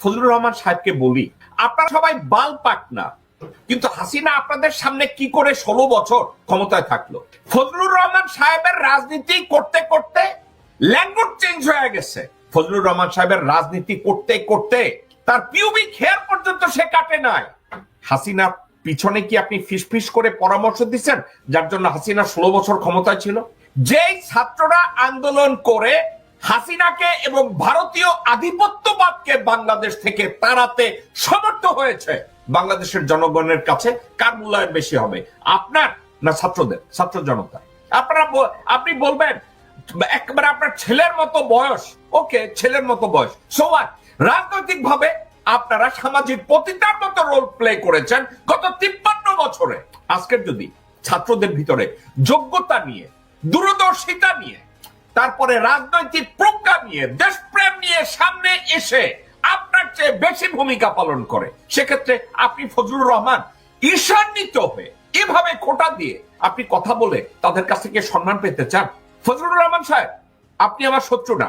ফজলুর রহমান সাহেবকে বলি, আপনারা সবাই বাল পাক না। কিন্তু হাসিনা আপনাদের সামনে কি করে ষোলো বছর ক্ষমতায় থাকল? ফজলুর রহমান সাহেবের রাজনীতি করতে করতে ল্যাঙ্গুয়েজ চেঞ্জ হয়ে গেছে। ফজলুর রহমান সাহেবের রাজনীতি করতে করতে তার পিউবি খেয়ার পর্যন্ত সে কাটে নাই। হাসিনা, পিছনে কি আপনি ফিসফিস করে পরামর্শ দিচ্ছেন? যার জন্য হাসিনা ষোলো বছর ক্ষমতায় ছিল। যেই ছাত্ররা আন্দোলন করে হাসিনাকে এবং ভারতীয় আধিপত্যবাদকে বাংলাদেশ থেকে তাড়াতে সমর্থ হয়েছে। বাংলাদেশের জনগণের কাছে কার মূল্যায়ন বেশি হবে, আপনার না ছাত্রদের, ছাত্র জনতা? আপনারা আপনি বলবেন, একবারে আপনার ছেলের মতো বয়স, ওকে, ছেলের মতো বয়স। সোয়াট রাজনৈতিক ভাবে আপনারা সামাজিক পতিতার মতো রোল প্লে করেছেন গত তিপ্পান্ন বছরে। আজকের যদি ছাত্রদের ভিতরে যোগ্যতা নিয়ে, দূরদর্শিতা নিয়ে তারপরে রাজনৈতিক প্রজ্ঞা নিয়ে, দেশপ্রেম নিয়ে সামনে এসে আপনার চেয়ে বেশি ভূমিকা পালন করে। সেক্ষেত্রে আপনি ফজলুর রহমান ঈশান্বিত হয়ে এভাবে খোটা দিয়ে আপনি কথা বলে তাদের কাছ থেকে সম্মান পেতে চান? ফজলুর রহমান সাহেব, আপনি আমার শত্রু না।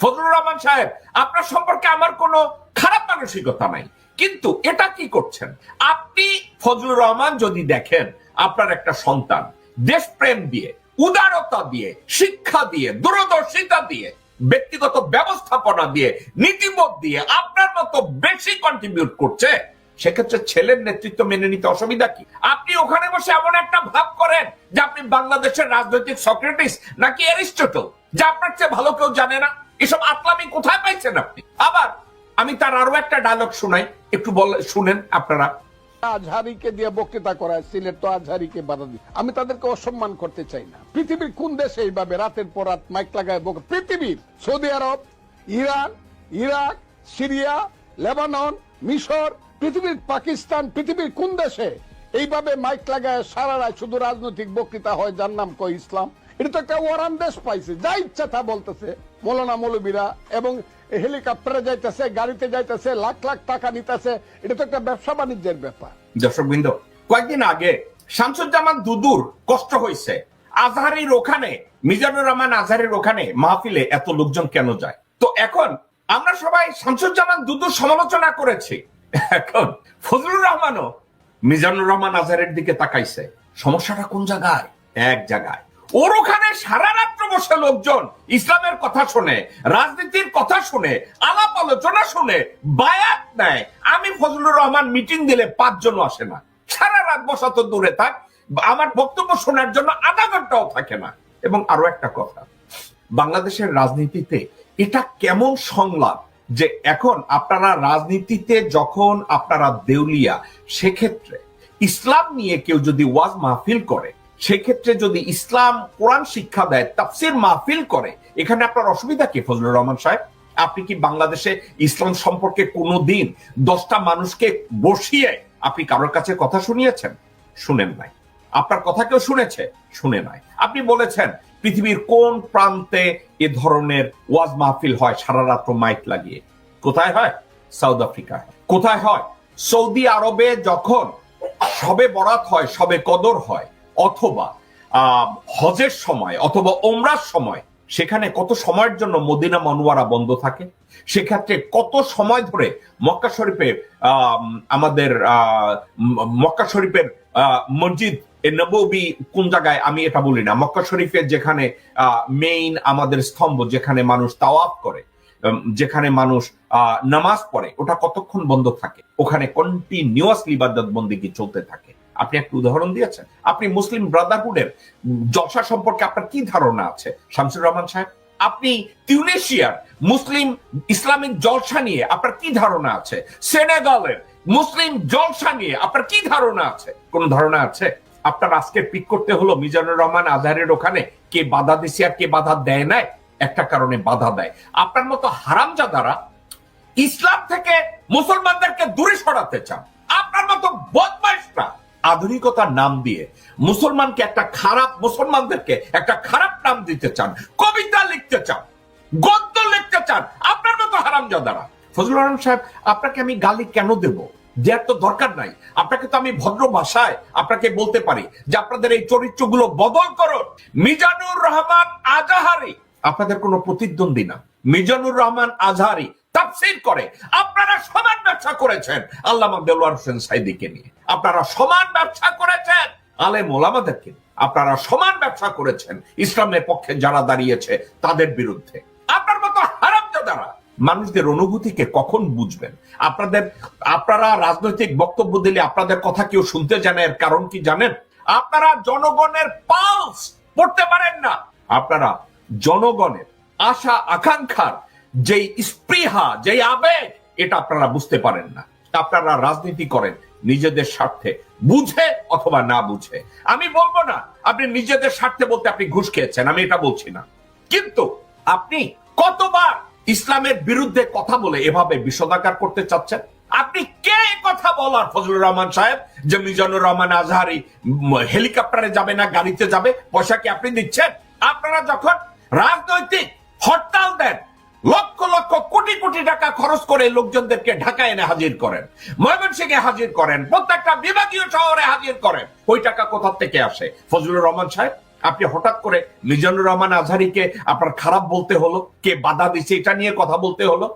ফজলুর রহমান সাহেব, আপনার সম্পর্কে আমার কোনো খারাপ মানসিকতা নাই। কিন্তু এটা কি করছেন? আপনি ফজলুর রহমান যদি দেখেন আপনার একটা সন্তান দেশপ্রেম দিয়ে উদারতা দিয়ে, শিক্ষা দিয়ে, দূরদর্শিতা দিয়ে, ব্যক্তিগত ব্যবস্থাপনা দিয়ে, নীতিবোধ দিয়ে আপনার মতো বেশি কন্ট্রিবিউট করছে, সেক্ষেত্রে ছেলের নেতৃত্ব মেনে নিতে অসুবিধা কি? আপনি ওখানে বসে এমন একটা ভাব করেন যে আপনি বাংলাদেশের রাজনৈতিক সক্রেটিস নাকি অ্যারিস্টটল, যা আপনার চেয়ে ভালো কেউ জানে না। এসব আতলামি কোথায় পাইছেন আপনি? আবার আমি তার আরও একটা ডায়লগ শোনাই। একটু বল শুনেন আপনারা। আজহারিকে দিয়ে বক্তৃতা করায়, সিলেট তো আজহারিকে বাধা দিই আমি তাদেরকে অসম্মান করতে চাই না। পৃথিবীর কোন দেশে এইভাবে রাতের পর রাত মাইক লাগায় বক পৃথিবীর, সৌদি আরব, ইরান, ইরাক, সিরিয়া, লেবানন, মিশর, পৃথিবীর পাকিস্তান, পৃথিবীর কোন দেশে এইভাবে মাইক লাগায় সারা রাত শুধু রাজনৈতিক বক্তৃতা হয়, যার নাম কয় ইসলাম। এটা তো একটা ওয়ারান দেশ পাইছে, যা ইচ্ছা তা বলতেছে। মৌলানা মৌলবীরা এবং হেলিকপ্টারে যাইতেছে, গাড়িতে যাইতেছে, লাখ লাখ টাকা নিতেছে। এটা তো একটা ব্যবসা বাণিজ্যের ব্যাপার। দর্শক বৃন্দ কয়েকদিন আগে শামসুজ্জামান দুদুর কষ্ট হয়েছে। আজহারির ওখানে, মিজানুর রহমান আজহারির ওখানে মাহফিলে এত লোকজন কেন যায়? তো এখন আমরা সবাই শামসুজ্জামান দুদুর সমালোচনা করেছি। এখন ফজলুর রহমানও মিজানুর রহমান আজহারের দিকে তাকাইছে। সমস্যাটা কোন জায়গায়? এক জায়গায়। ওর ওখানে সারা রাত্র বসে লোকজন ইসলামের কথা শুনে, রাজনীতির কথা শুনে, আলাপ আলোচনা শুনে, বায়াত নেয়। আমি ফজলুর রহমান মিটিং দিলে পাঁচজনও আসে না। সারা রাত বসা তো দূরে থাক। আমার বক্তব্য শোনার জন্য আধা ঘন্টাও থাকে না। এবং আরও একটা কথা, বাংলাদেশের রাজনীতিতে এটা কেমন সংলাপ যে এখন আপনারা রাজনীতিতে যখন আপনারা দেউলিয়া, সেক্ষেত্রে ইসলাম নিয়ে কেউ যদি ওয়াজ মাহফিল করে সেক্ষেত্রে যদি ইসলাম কোরআন শিক্ষা দেয়, তাফসির মাহফিল করে, এখানে আপনার অসুবিধা কি ফজলুর রহমান সাহেব? আপনি কি বাংলাদেশে ইসলাম সম্পর্কে কোনো দিন দশটা মানুষকে বসিয়ে আপনি কারোর কাছে কথা শুনিয়েছেন? শুনেন নাই। আপনার কথা কেউ শুনেছে? শুনে নাই। আপনি বলেছেন, পৃথিবীর কোন প্রান্তে এ ধরনের ওয়াজ মাহফিল হয় সারা রাত্র মাইক লাগিয়ে? কোথায় হয়? সাউথ আফ্রিকায়। কোথায় হয়? সৌদি আরবে যখন সবে বরাত হয় সবে কদর হয় অথবা হজের সময় অথবা ওমরার সময় সেখানে কত সময়ের জন্য মদিনা মনোয়ারা বন্ধ থাকে? সেক্ষেত্রে কত সময় ধরে মক্কা শরীফের আহ, আমাদের মক্কা শরীফের মসজিদ এ নববী কোন জায়গায়? আমি এটা বলি না। মক্কা শরীফের যেখানে মেইন আমাদের স্তম্ভ যেখানে মানুষ তাওয়াফ করে যেখানে মানুষ নামাজ পড়ে ওটা কতক্ষণ বন্ধ থাকে? ওখানে কন্টিনিউয়াসলি ইবাদত বন্দিগি চলতে থাকে। আপনি একটা উদাহরণ দিয়েছেন। আপনি মুসলিম ব্রাদারহুডের জলসা সম্পর্কে আপনার কি ধারণা আছে? শামসুর রহমান সাহেব, আপনি টিউনেশিয়ার মুসলিম ইসলামিক জলসা নিয়ে আপনার কি ধারণা আছে? সেনেগালের মুসলিম জলসা নিয়ে আপনার কি ধারণা আছে? কোন ধারণা আছে? আপনার আজকে পিক করতে হলো মিজানুর রহমান আজহারের ওখানে, কে বাধা দিছে আর কে বাধা দেয় নাই? একটা কারণে বাধা দেয়। আপনার মতো হারামজাদারা ইসলাম থেকে মুসলমানদেরকে দূরে সরাতে চান। আপনার মতো বদমাইশরা আধুনিকতার নাম দিয়ে মুসলমানকে একটা খারাপ, মুসলমানদেরকে একটা খারাপ নাম দিতে চান, কবিতা লিখতে চান, গদ্য লিখতে চান, আপনার মতো হারামজাদারা। ফজলুর রহমান সাহেব, আপনাকে আমি গালি কেন দেব? দেওয়ার তো দরকার নাই। আপনাকে তো আমি ভদ্র ভাষায় আপনাকে বলতে পারি যে আপনাদের এই চরিত্রগুলো বদল করুন। মিজানুর রহমান আজাহারি। আপনাদের কোনো প্রতিদ্বন্দ্বী না। মিজানুর রহমান আজহারি তাফসির করে। আপনারা সমান ব্যবসা করেছেন। আল্লামা দেলোয়ার হোসেন সাইদিকে নিয়ে। আপনারা সমান ব্যবসা করেছেন। আপনারা সমান ব্যবসা করেছেন। ইসলামের পক্ষে যারা দাঁড়িয়েছে, তাদের বিরুদ্ধে। আপনার মতো হারামজাদারা মানুষদের অনুভূতিকে কখন বুঝবেন? আপনাদের, আপনারা রাজনৈতিক বক্তব্য দিলে আপনাদের কথা কেউ শুনতে জানে, এর কারণ কি জানেন? আপনারা জনগণের পালস পড়তে পারেন না। আপনারা জনগণের আশা আকাঙ্ক্ষার যেই স্পৃহা, যেই আবেগ, এটা আপনারা বুঝতে পারেন না। আপনারা রাজনীতি করেন নিজেদের স্বার্থে। বুঝে অথবা না বুঝে। আমি বলব না, আপনি নিজেদের স্বার্থে বলতে আপনি ঘুষ খেয়েছেন, আমি এটা বলছি না। কিন্তু আপনি কতবার ইসলামের বিরুদ্ধে কথা বলে এভাবে বিষদাকার করতে চাচ্ছেন? আপনি কে কথা বলার, ফজলুর রহমান সাহেব? যে মিজানুর রহমান আজহারি হেলিকপ্টারে যাবে না, গাড়িতে যাবে, পয়সা কি আপনি দিচ্ছেন আপনারা যখন রাজনৈতিক কোটি টাকা খরচ করে লোকজনদেরকে ঢাকায় এনে হাজির করেন। ময়মনসিংহে হাজির করেন। প্রত্যেকটা বিভাগীয় শহরে হাজির করেন। ওই টাকা কোথা থেকে আসে? ফজলুর রহমান সাহেব, আপনি হঠাৎ করে মিজানুর রহমান আজহারিকে আপনার খারাপ বলতে হলো? কে বাধা দিচ্ছে এটা নিয়ে কথা বলতে হলো?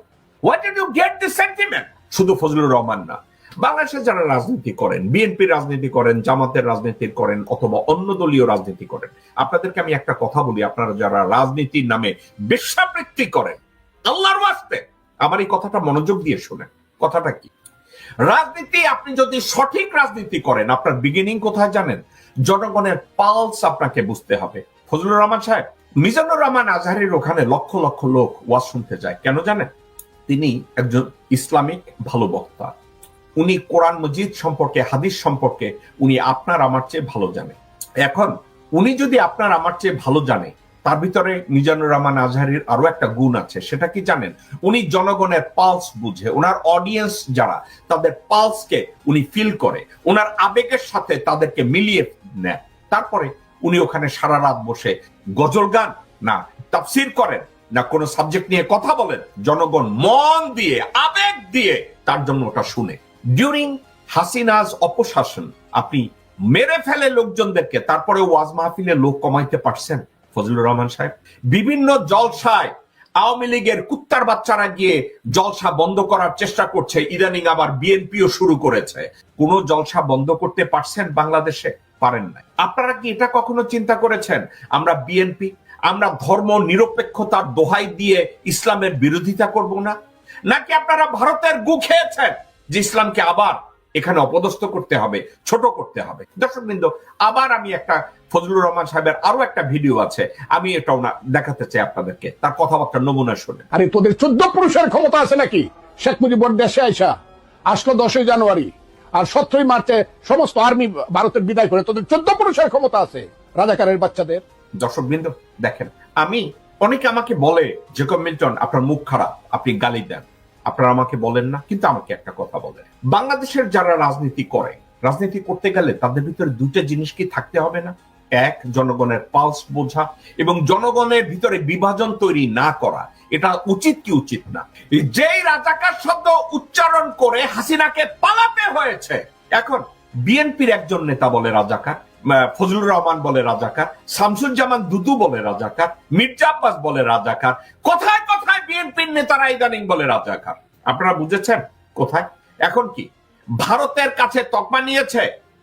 What you get this sentiment শুধু ফজলুর রহমান না। বাংলাদেশে যারা রাজনীতি করেন, বিএনপি রাজনীতি করেন, জামাতের রাজনীতি করেন, অথবা অন্য দলীয় রাজনীতি করেন, আপনাদেরকে আমি একটা কথা বলি। আপনারা যারা রাজনীতির নামে বেশ্যাবৃত্তি করেন, আল্লাহর ওয়াস্তে আমার এই কথাটা মনোযোগ দিয়ে শুনেন। কথাটা কি? রাজনীতি, আপনি যদি সঠিক রাজনীতি করেন, আপনার বিগিনিং কোথায় জানেন? জনগণের পালস আপনাকে বুঝতে হবে। ফজলুর রহমান সাহেব, মিজানুর রহমান আজহারের ওখানে লক্ষ লক্ষ লোক ওয়াজ শুনতে যায়। কেন জানেন? তিনি একজন ইসলামিক ভালো বক্তা। উনি কোরআন মজিদ সম্পর্কে, হাদিস সম্পর্কে, উনি আপনার আমার চেয়ে ভালো জানে। এখন, উনি যদি আপনার আমার চেয়ে ভালো জানে তার ভিতরে মিজানুর রহমান আজহারির আরও একটা গুণ আছে, সেটা কি জানেন? উনি জনগণের পালস বুঝে ওনার অডিয়েন্স যারা, তাদের পালসকে উনি ফিল করে ওনার আবেগের সাথে তাদেরকে মিলিয়ে নেয় তারপরে উনি ওখানে সারা রাত বসে গজল গান, না তাফসির করেন, না কোনো সাবজেক্ট নিয়ে কথা বলেন, জনগণ মন দিয়ে, আবেগ দিয়ে তার জন্য ওটা শুনে। ডিউরিং হাসিনাজ অপশাসন, আপনি মেরে ফেলে লোকজনদেরকে তারপরে ওয়াজ মাহফিলে লোক কমাইতে পারছেন? ফজলুর রহমান সাহেব, বিভিন্ন জলসায় আওয়ামী লীগের কুত্তার বাচ্চারা গিয়ে জলসা বন্ধ করার চেষ্টা করছে। ইদানিং আবার বিএনপিও শুরু করেছে। কোন জলসা বন্ধ করতে পারছেন বাংলাদেশে? পারেন না আপনারা কি এটা কখনো চিন্তা করেছেন? আমরা বিএনপি, আমরা ধর্ম নিরপেক্ষতার দোহাই দিয়ে ইসলামের বিরোধিতা করব না? নাকি আপনারা ভারতের গু খেয়েছেন যে ইসলামকে আবার এখানে অপদস্থ করতে হবে ছোট করতে হবে। দর্শক বৃন্দ আবার আমি একটা ফজলুর রহমান সাহেবের আরও একটা ভিডিও আছে আমি এটাও না দেখাতে চাই আপনাদেরকে। তার কথাবার্তা নমুনা শুনে। আরে তোদের চোদ্দ পুরুষের ক্ষমতা আছে নাকি? শেখ মুজিবুর দেশে আইসা আসলো দশই জানুয়ারি আর সতেরোই মার্চে সমস্ত আর্মি ভারতের বিদায় করে তোদের চোদ্দ পুরুষের ক্ষমতা আছে রাজাকারের বাচ্চাদের। দর্শক বৃন্দ দেখেন আমি অনেকে আমাকে বলে জেকব মিল্টন আপনার মুখ খারাপ আপনি গালি দেন। আপনারা আমাকে বলেন না, কিন্তু আমাকে একটা কথা বলেন। বাংলাদেশের যারা রাজনীতি করে, রাজনীতি করতে গেলে তাদের ভিতরে দুটো জিনিস কি থাকতে হবে না? এক, জনগণের পালস বোঝা এবং জনগণের ভিতরে বিভাজন তৈরি না করা। এটা উচিত কি উচিত না? যেই রাজাকার শব্দ উচ্চারণ করে হাসিনাকে পালাতে হয়েছে, এখন বিএনপির একজন নেতা বলে রাজাকার ফজলুর রহমান বলে রাজাকার, শামসুজ্জামান দুদু বলে রাজাকার, মির্জা আব্বাস বলে রাজাকার। কোথায় বিএনপির নেতারা ইদানিং বলে রাজাকার আপনারা বুঝেছেন? কোথায়? এখন কি? ভারতের কাছে তকমা নিয়েছে।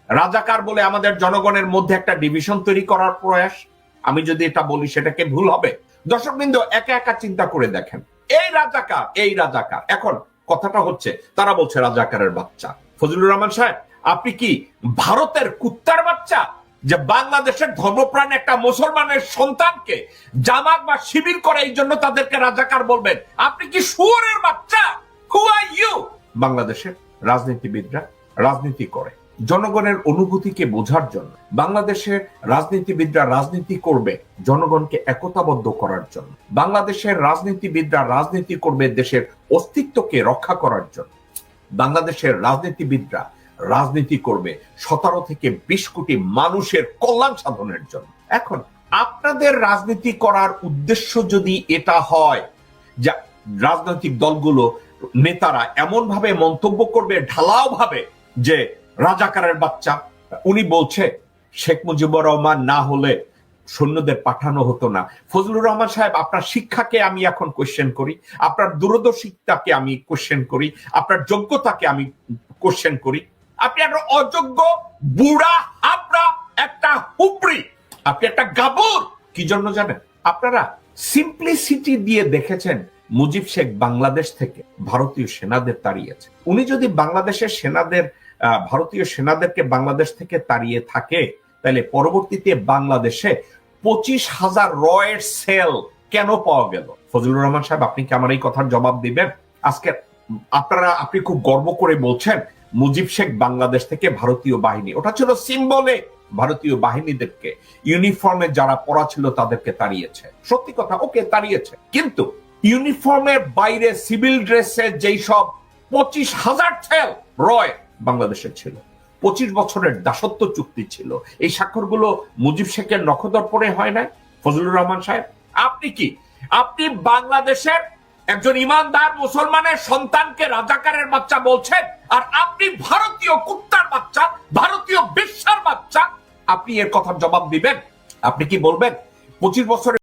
রাজাকার বলে আমাদের জনগণের মধ্যে একটা ডিভিশন তৈরি করার প্রয়াস? আমি যদি এটা বলি, সেটাকে ভুল হবে। দর্শকবৃন্দ, একা একা চিন্তা করে দেখেন। এই রাজাকার এই রাজাকার এখন কথাটা হচ্ছে, তারা বলছে রাজাকারের বাচ্চা। ফজলুর রহমান সাহেব, আপনি কি ভারতের কুত্তার বাচ্চা? যে বাংলাদেশের ধর্মপ্রাণ একটা মুসলমানের সন্তানকে জামাত বা শিবির করে এই জন্য তাদেরকে রাজাকার বলবেন। আপনি কি শুয়োরের বাচ্চা? হু আর ইউ বাংলাদেশের রাজনীতিবিদরা রাজনীতি করে। জনগণের অনুভূতিকে বোঝার জন্য, বাংলাদেশের রাজনীতিবিদরা রাজনীতি করবে জনগণকে একতাবদ্ধ করার জন্য, বাংলাদেশের রাজনীতিবিদরা রাজনীতি করবে দেশের অস্তিত্বকে রক্ষা করার জন্য, বাংলাদেশের রাজনীতিবিদরা রাজনীতি করবে সতেরো থেকে বিশ কোটি মানুষের কল্যাণ সাধনের জন্য। এখন আপনাদের রাজনীতি করার উদ্দেশ্য যদি এটা হয় যা রাজনৈতিক দলগুলো নেতারা এমন ভাবে মন্তব্য করবে ঢালাও ভাবে যে রাজাকারের বাচ্চা, উনি বলছে, শেখ মুজিবুর রহমান না হলে সৈন্যদের পাঠানো হতো না। ফজলুর রহমান সাহেব, আপনার শিক্ষাকে আমি এখন কোশ্চেন করি, আপনার দূরদর্শিতাকে আমি কোশ্চেন করি, আপনার যোগ্যতাকে আমি কোশ্চেন করি। আপনি একটা অযোগ্য বুড়া, হাবড়া, একটা হুপড়ি। আপনি একটা গাবর। কি জন্য জানেন? আপনারা সিম্পলিসিটি দিয়ে দেখেছেন মুজিব শেখ বাংলাদেশ থেকে ভারতীয় সেনাদের তাড়িয়েছে। উনি যদি বাংলাদেশের সেনাদের ভারতীয় সেনাদেরকে বাংলাদেশ থেকে তাড়িয়ে থাকে, তাহলে পরবর্তীতে বাংলাদেশে পঁচিশ হাজার রয়ের সেল কেন পাওয়া গেল? ফজলুর রহমান সাহেব, আপনি কি আমার এই কথার জবাব দিবেন? আজকে আপনারা, আপনি খুব গর্ব করে বলছেন মুজিব শেখ বাংলাদেশ থেকে ভারতীয় বাহিনী। ওটা ছিল সিম্বলে ভারতীয় বাহিনীদেরকে। ইউনিফর্মে যারা পড়া ছিল তাদেরকে তাড়িয়েছে। সত্যি কথা, ওকে তাড়িয়েছে। কিন্তু ইউনিফর্মের বাইরে সিভিল ড্রেসে যেই সব পঁচিশ হাজার ছেল রয় বাংলাদেশের ছিল। পঁচিশ বছরের দাসত্ব চুক্তি ছিল। এই স্বাক্ষরগুলো মুজিব শেখের নখদর্পণে হয় নাই, ফজলুর রহমান সাহেব। আপনি কি? আপনি বাংলাদেশের একজন ইমানদার মুসলমানের সন্তানকে রাজাকারের বাচ্চা বলছেন, আর আপনি ভারতীয় কুত্তার বাচ্চা, ভারতীয় বিশ্বার বাচ্চা। আপনি এর কথার জবাব দিবেন। আপনি কি বলবেন? পঁচিশ বছরের